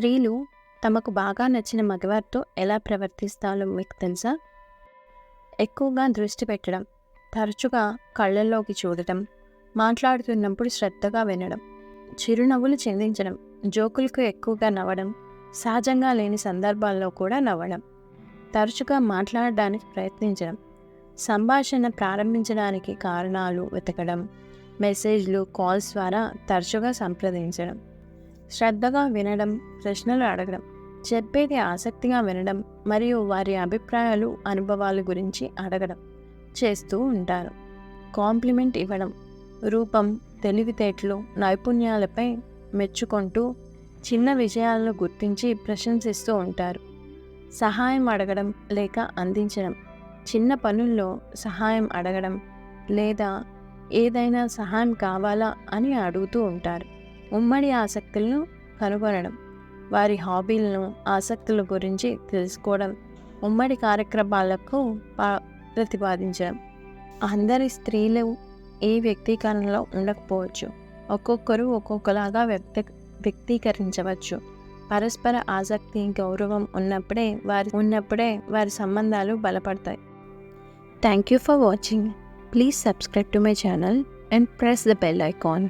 స్త్రీలు తమకు బాగా నచ్చిన మగవారితో ఎలా ప్రవర్తిస్తారో మీకు తెలుసా? ఎక్కువగా దృష్టి పెట్టడం తరచుగా కళ్ళల్లోకి చూడటం మాట్లాడుతున్నప్పుడు శ్రద్ధగా వినడం చిరునవ్వులు చెందించడం జోకులకు ఎక్కువగా నవ్వడం సహజంగా లేని సందర్భాల్లో కూడా నవ్వడం తరచుగా మాట్లాడడానికి ప్రయత్నించడం సంభాషణ ప్రారంభించడానికి కారణాలు వెతకడం మెసేజ్లు కాల్స్ ద్వారా తరచుగా సంప్రదించడం. శ్రద్ధగా వినడం ప్రశ్నలు అడగడం చెప్పేది ఆసక్తిగా వినడం మరియు వారి అభిప్రాయాలు అనుభవాల గురించి అడగడం చేస్తూ ఉంటారు. కాంప్లిమెంట్ ఇవ్వడం రూపం తెలివితేటలు నైపుణ్యాలపై మెచ్చుకుంటూ చిన్న విజయాలను గుర్తించి ప్రశంసిస్తూ ఉంటారు. సహాయం అడగడం లేక అందించడం చిన్న పనుల్లో సహాయం అడగడం లేదా ఏదైనా సహాయం కావాలా అని అడుగుతూ ఉంటారు. ఉమ్మడి ఆసక్తులను కనుగొనడం వారి హాబీలను ఆసక్తుల గురించి తెలుసుకోవడం ఉమ్మడి కార్యక్రమాలకు ప్రతిపాదించడం. అందరి స్త్రీలు ఏ వ్యక్తీకరణలో ఉండకపోవచ్చు. ఒక్కొక్కరు ఒక్కొక్కలాగా వ్యక్త వ్యక్తీకరించవచ్చు. పరస్పర ఆసక్తి గౌరవం ఉన్నప్పుడే వారి ఉన్నప్పుడే వారి సంబంధాలు బలపడతాయి. Thank you for watching please subscribe to my channel and press the bell icon